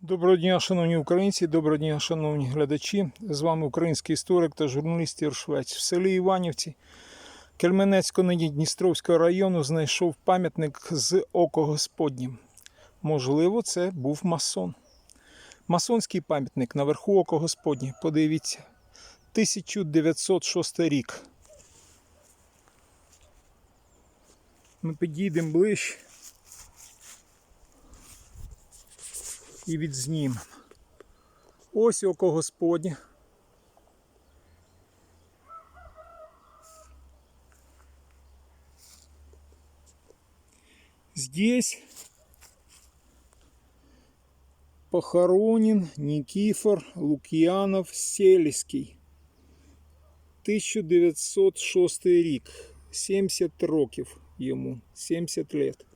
Доброго дня, шановні українці, доброго дня, шановні глядачі. З вами український історик та журналіст Єршвець. В селі Іванівці Кельменецького нині Дністровського району знайшов пам'ятник з око Господнім. Можливо, це був масон. Масонський пам'ятник наверху око Господнє. Подивіться. 1906 рік. Ми підійдемо ближче. І відзнімемо. Ось око Господнє. Здесь похоронен Никифор Лукьянов Сельский. 1906 рік. 70 років йому, 70 лет.